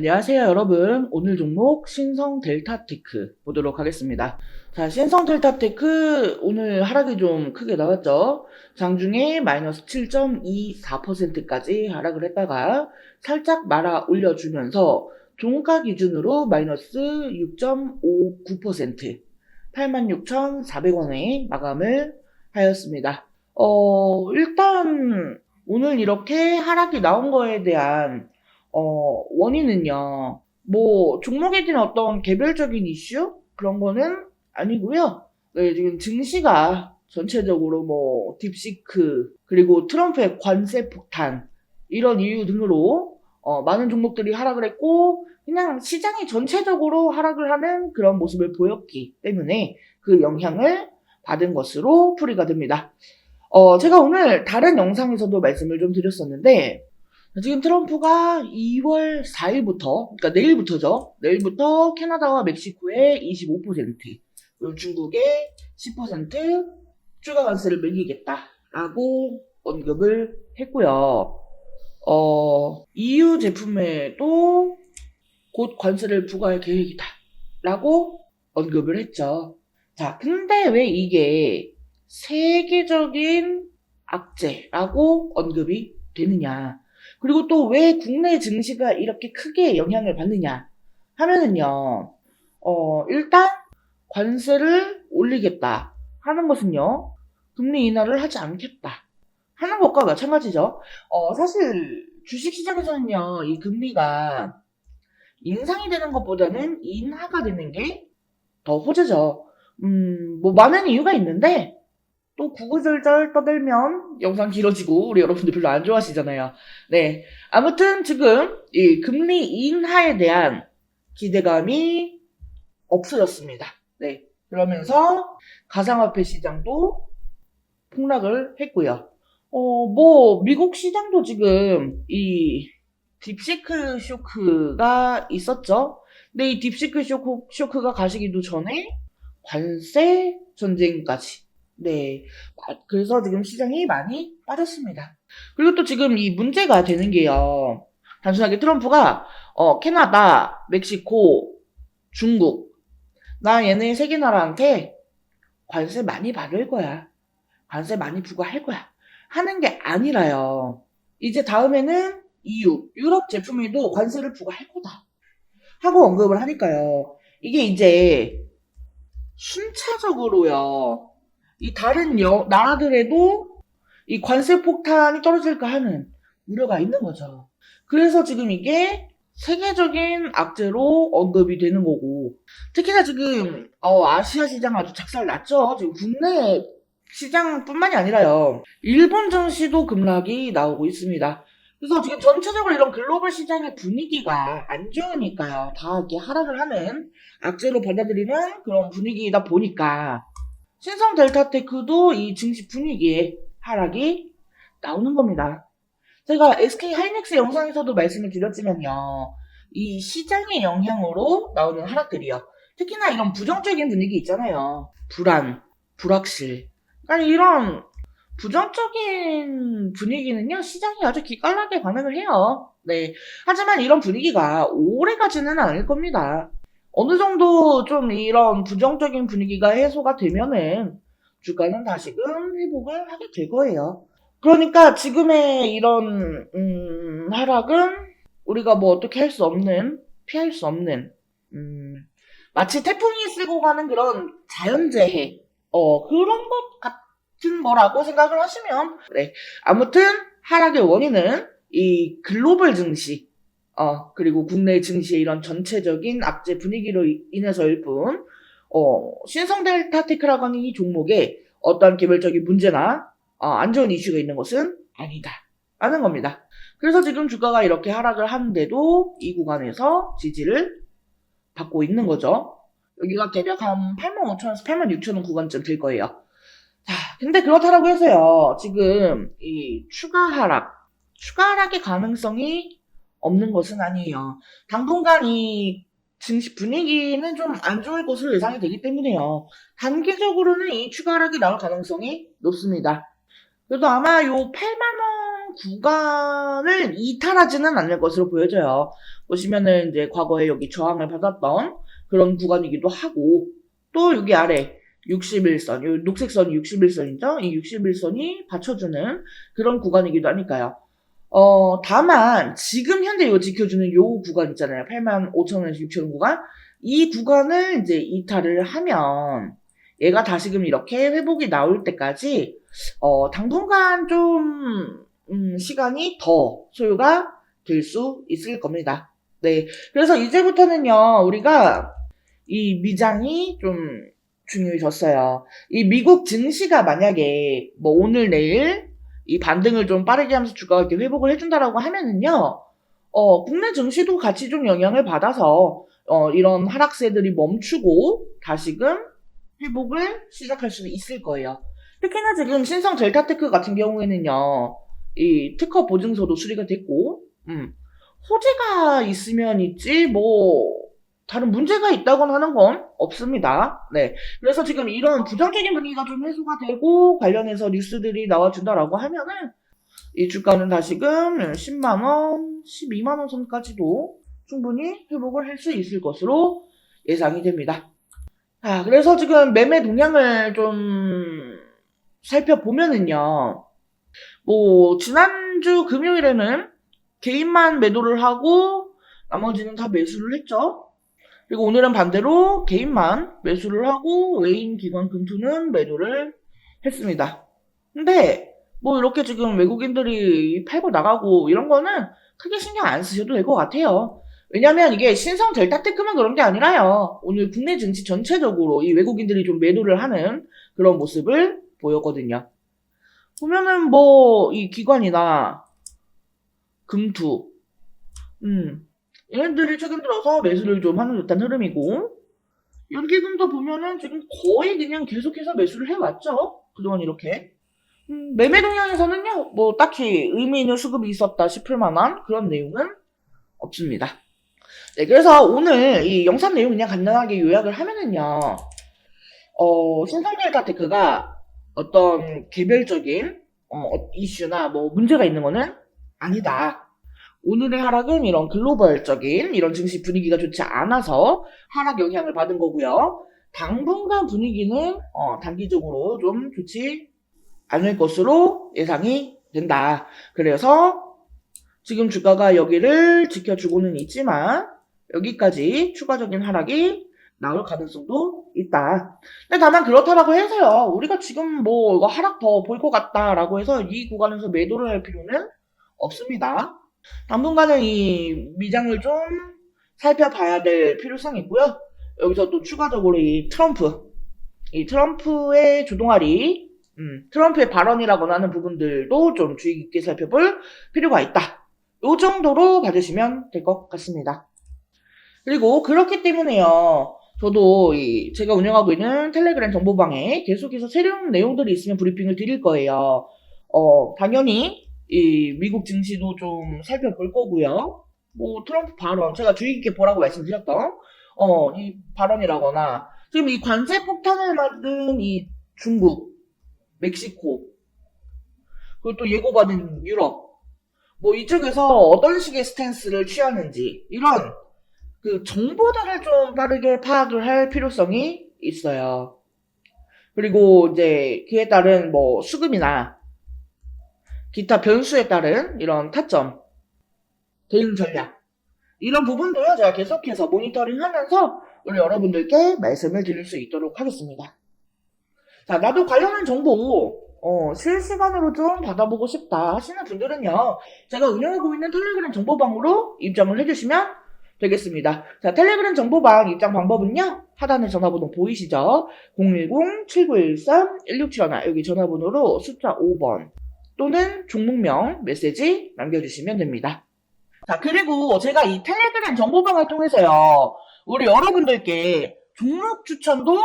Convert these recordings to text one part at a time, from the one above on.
안녕하세요, 여러분. 오늘 종목 신성 델타테크 보도록 하겠습니다. 자, 신성 델타테크 오늘 하락이 좀 크게 나왔죠. 장중에 마이너스 7.24%까지 하락을 했다가 살짝 말아 올려주면서 종가 기준으로 마이너스 6.59% 86,400원에 마감을 하였습니다. 어, 일단 오늘 이렇게 하락이 나온 거에 대한 어, 원인은요, 뭐, 종목에 대한 어떤 개별적인 이슈? 그런 거는 아니고요 네, 지금 증시가 전체적으로 뭐, 딥시크, 그리고 트럼프의 관세 폭탄, 이런 이유 등으로, 어, 많은 종목들이 하락을 했고, 그냥 시장이 전체적으로 하락을 하는 그런 모습을 보였기 때문에 그 영향을 받은 것으로 풀이가 됩니다. 어, 제가 오늘 다른 영상에서도 말씀을 좀 드렸었는데, 지금 트럼프가 2월 4일부터, 그러니까 내일부터죠. 내일부터 캐나다와 멕시코에 25%, 그리고 중국에 10% 추가 관세를 매기겠다라고 언급을 했고요. 어, EU 제품에도 곧 관세를 부과할 계획이다라고 언급을 했죠. 자, 근데 왜 이게 세계적인 악재라고 언급이 되느냐? 그리고 또 왜 국내 증시가 이렇게 크게 영향을 받느냐 하면은요, 어, 일단 관세를 올리겠다 하는 것은요, 금리 인하를 하지 않겠다 하는 것과 마찬가지죠. 어, 사실 주식시장에서는요, 이 금리가 인상이 되는 것보다는 인하가 되는 게 더 호재죠. 음, 뭐 많은 이유가 있는데, 또 구구절절 떠들면 영상 길어지고 우리 여러분들 별로 안 좋아하시잖아요. 네. 아무튼 지금 이 금리 인하에 대한 기대감이 없어졌습니다. 네. 그러면서 가상화폐 시장도 폭락을 했고요. 어, 뭐 미국 시장도 지금 이 딥시크 쇼크가 있었죠. 근데 이 딥시크 쇼크, 쇼크가 가시기도 전에 관세 전쟁까지 네. 아, 그래서 지금 시장이 많이 빠졌습니다. 그리고 또 지금 이 문제가 되는 게요. 단순하게 트럼프가 어, 캐나다, 멕시코, 중국 나 얘네 세 개 나라한테 관세 많이 받을 거야. 관세 많이 부과할 거야. 하는 게 아니라요. 이제 다음에는 EU, 유럽 제품에도 관세를 부과할 거다. 하고 언급을 하니까요. 이게 이제 순차적으로요. 이 다른 여, 나라들에도 이 관세 폭탄이 떨어질까 하는 우려가 있는 거죠. 그래서 지금 이게 세계적인 악재로 언급이 되는 거고, 특히나 지금, 어, 아시아 시장 아주 작살 났죠? 지금 국내 시장뿐만이 아니라요. 일본 증시도 급락이 나오고 있습니다. 그래서 지금 전체적으로 이런 글로벌 시장의 분위기가 안 좋으니까요. 다 이렇게 하락을 하는 악재로 받아들이는 그런 분위기이다 보니까, 신성 델타 테크도 이 증시 분위기에 하락이 나오는 겁니다. 제가 SK 하이닉스 영상에서도 말씀을 드렸지만요. 이 시장의 영향으로 나오는 하락들이요. 특히나 이런 부정적인 분위기 있잖아요. 불안, 불확실. 아니 이런 부정적인 분위기는요. 시장이 아주 기깔나게 반응을 해요. 네. 하지만 이런 분위기가 오래 가지는 않을 겁니다. 어느 정도 좀 이런 부정적인 분위기가 해소가 되면은 주가는 다시금 회복을 하게 될 거예요. 그러니까 지금의 이런 음, 하락은 우리가 뭐 어떻게 할 수 없는 피할 수 없는 음, 마치 태풍이 쓸고 가는 그런 자연재해 어 그런 것 같은 거라고 생각을 하시면 네 아무튼 하락의 원인은 이 글로벌 증시 어, 그리고 국내 증시의 이런 전체적인 악재 분위기로 인해서일 뿐, 어, 신성델타 테크라고 하는 이 종목에 어떠한 개별적인 문제나 어, 안 좋은 이슈가 있는 것은 아니다. 라는 겁니다. 그래서 지금 주가가 이렇게 하락을 하는데도 이 구간에서 지지를 받고 있는 거죠. 여기가 대략 한 85,000원에서 86,000원 구간쯤 될 거예요. 자, 근데 그렇다라고 해서요. 지금 이 추가 하락, 추가 하락의 가능성이 없는 것은 아니에요. 당분간 이 증시 분위기는 좀 안 좋을 것으로 예상이 되기 때문에요. 단기적으로는 이 추가 하락이 나올 가능성이 높습니다. 그래도 아마 요 8만원 구간을 이탈하지는 않을 것으로 보여져요. 보시면은 이제 과거에 여기 저항을 받았던 그런 구간이기도 하고 또 여기 아래 61선, 이 녹색 선이 61선이죠. 이 61선이 받쳐주는 그런 구간이기도 하니까요. 어, 다만 지금 현재 요 지켜주는 요 구간 있잖아요. 8만 5천 원에서 6천 원 구간. 이 구간을 이제 이탈을 하면 얘가 다시금 이렇게 회복이 나올 때까지 어, 당분간 좀 음, 시간이 더 소요가 될 수 있을 겁니다. 네. 그래서 이제부터는요, 우리가 이 미장이 좀 중요해졌어요. 이 미국 증시가 만약에 뭐 오늘 내일 이 반등을 좀 빠르게 하면서 주가가 이렇게 회복을 해준다라고 하면은요, 어, 국내 증시도 같이 좀 영향을 받아서 어, 이런 하락세들이 멈추고 다시금 회복을 시작할 수 있을 거예요. 특히나 지금 신성 델타테크 같은 경우에는요, 이 특허 보증서도 수리가 됐고, 음, 호재가 있으면 있지, 뭐, 다른 문제가 있다거나 하는 건 없습니다. 네. 그래서 지금 이런 부정적인 분위기가 좀 해소가 되고, 관련해서 뉴스들이 나와준다라고 하면은, 이 주가는 다시금 10만원, 12만원 선까지도 충분히 회복을 할 수 있을 것으로 예상이 됩니다. 아, 그래서 지금 매매 동향을 좀 살펴보면은요, 뭐, 지난주 금요일에는 개인만 매도를 하고, 나머지는 다 매수를 했죠. 그리고 오늘은 반대로 개인만 매수를 하고, 외인 기관 금투는 매도를 했습니다. 근데, 뭐, 이렇게 지금 외국인들이 팔고 나가고, 이런 거는 크게 신경 안 쓰셔도 될 것 같아요. 왜냐면 이게 신성 델타 테크만 그런 게 아니라요. 오늘 국내 증시 전체적으로 이 외국인들이 좀 매도를 하는 그런 모습을 보였거든요. 보면은 뭐 이 기관이나 금투, 음, 얘네들이 최근 들어서 매수를 좀 하는 듯한 흐름이고 연기금도 보면은 지금 거의 그냥 계속해서 매수를 해왔죠. 그동안 이렇게. 음, 매매 동향에서는요, 뭐 딱히 의미 있는 수급이 있었다 싶을 만한 그런 내용은 없습니다. 네, 그래서 오늘 이 영상 내용 그냥 간단하게 요약을 하면은요, 어, 신성델타 테크가 어떤 개별적인 어, 이슈나 뭐 문제가 있는 거는 아니다. 오늘의 하락은 이런 글로벌적인 이런 증시 분위기가 좋지 않아서 하락 영향을 받은 거고요. 당분간 분위기는 어, 단기적으로 좀 좋지 않을 것으로 예상이 된다. 그래서 지금 주가가 여기를 지켜주고는 있지만 여기까지 추가적인 하락이 나올 가능성도 있다. 근데 다만 그렇다라고 해서요. 우리가 지금 뭐 이거 하락 더 볼 것 같다라고 해서 이 구간에서 매도를 할 필요는 없습니다. 당분간은 이 미장을 좀 살펴봐야 될 필요성이 있고요. 여기서 또 추가적으로 이 트럼프, 이 트럼프의 조동아리, 음, 트럼프의 발언이라거나 하는 부분들도 좀 주의 깊게 살펴볼 필요가 있다. 요 정도로 봐주시면 될 것 같습니다. 그리고 그렇기 때문에요. 저도 이 제가 운영하고 있는 텔레그램 정보방에 계속해서 새로운 내용들이 있으면 브리핑을 드릴 거예요. 어, 당연히 이 미국 증시도 좀 살펴볼 거고요. 뭐 트럼프 발언 제가 주의 깊게 보라고 말씀드렸던 어, 이 발언이라거나 지금 이 관세 폭탄을 맞은 이 중국, 멕시코 그리고 또 예고받은 유럽 뭐 이쪽에서 어떤 식의 스탠스를 취하는지 이런 그 정보들을 좀 빠르게 파악을 할 필요성이 있어요. 그리고 이제 그에 따른 뭐 수급이나 기타 변수에 따른 이런 타점, 대응 전략 이런 부분도요 제가 계속해서 모니터링하면서 우리 여러분들께 말씀을 드릴 수 있도록 하겠습니다. 자, 나도 관련한 정보 어, 실시간으로 좀 받아보고 싶다 하시는 분들은요 제가 운영하고 있는 텔레그램 정보방으로 입장을 해주시면 되겠습니다. 자, 텔레그램 정보방 입장 방법은요. 하단에 전화번호 보이시죠? 010-7913-1671 여기 전화번호로 숫자 5번 또는 종목명 메시지 남겨주시면 됩니다. 자, 그리고 제가 이 텔레그램 정보방을 통해서요. 우리 여러분들께 종목 추천도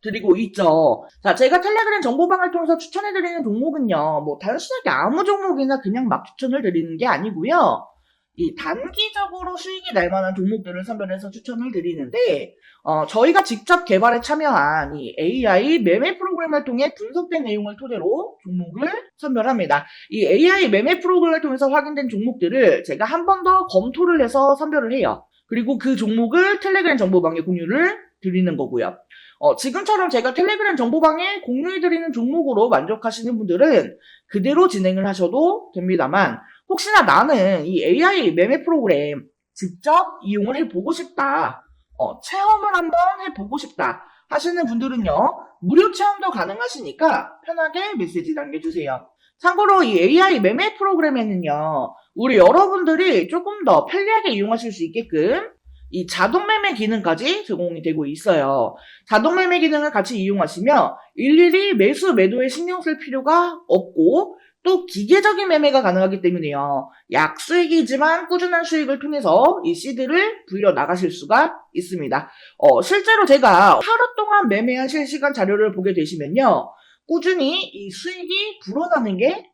드리고 있죠. 자, 제가 텔레그램 정보방을 통해서 추천해드리는 종목은요. 뭐 단순하게 아무 종목이나 그냥 막 추천을 드리는 게 아니고요. 이 단기적으로 수익이 날 만한 종목들을 선별해서 추천을 드리는데, 어, 저희가 직접 개발에 참여한 이 AI 매매 프로그램을 통해 분석된 내용을 토대로 종목을 선별합니다. 이 AI 매매 프로그램을 통해서 확인된 종목들을 제가 한 번 더 검토를 해서 선별을 해요. 그리고 그 종목을 텔레그램 정보방에 공유를 드리는 거고요. 어, 지금처럼 제가 텔레그램 정보방에 공유해드리는 종목으로 만족하시는 분들은 그대로 진행을 하셔도 됩니다만, 혹시나 나는 이 AI 매매 프로그램 직접 이용을 해보고 싶다. 어, 체험을 한번 해보고 싶다. 하시는 분들은요, 무료 체험도 가능하시니까 편하게 메시지 남겨주세요. 참고로 이 AI 매매 프로그램에는요, 우리 여러분들이 조금 더 편리하게 이용하실 수 있게끔 이 자동 매매 기능까지 제공이 되고 있어요. 자동 매매 기능을 같이 이용하시면 일일이 매수 매도에 신경 쓸 필요가 없고 또 기계적인 매매가 가능하기 때문에요. 약수익이지만 꾸준한 수익을 통해서 이 시드를 불려 나가실 수가 있습니다. 어, 실제로 제가 하루 동안 매매한 실시간 자료를 보게 되시면요. 꾸준히 이 수익이 불어나는 게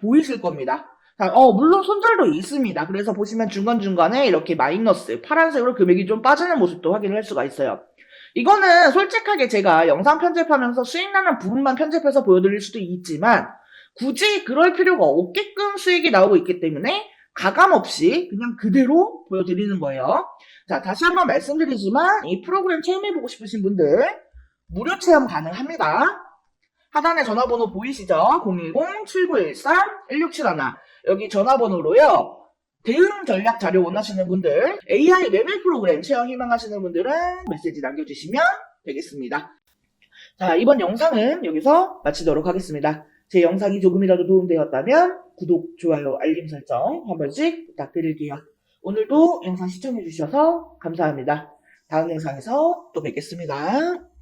보이실 겁니다. 자, 어, 물론 손절도 있습니다. 그래서 보시면 중간중간에 이렇게 마이너스, 파란색으로 금액이 좀 빠지는 모습도 확인을 할 수가 있어요. 이거는 솔직하게 제가 영상 편집하면서 수익 나는 부분만 편집해서 보여드릴 수도 있지만, 굳이 그럴 필요가 없게끔 수익이 나오고 있기 때문에 가감 없이 그냥 그대로 보여드리는 거예요. 자, 다시 한번 말씀드리지만 이 프로그램 체험해보고 싶으신 분들 무료 체험 가능합니다. 하단에 전화번호 보이시죠? 010-7913-1671 여기 전화번호로요. 대응 전략 자료 원하시는 분들, AI 매매 프로그램 체험 희망하시는 분들은 메시지 남겨주시면 되겠습니다. 자, 이번 영상은 여기서 마치도록 하겠습니다. 제 영상이 조금이라도 도움되었다면 구독, 좋아요, 알림 설정 한 번씩 부탁드릴게요. 오늘도 영상 시청해주셔서 감사합니다. 다음 영상에서 또 뵙겠습니다.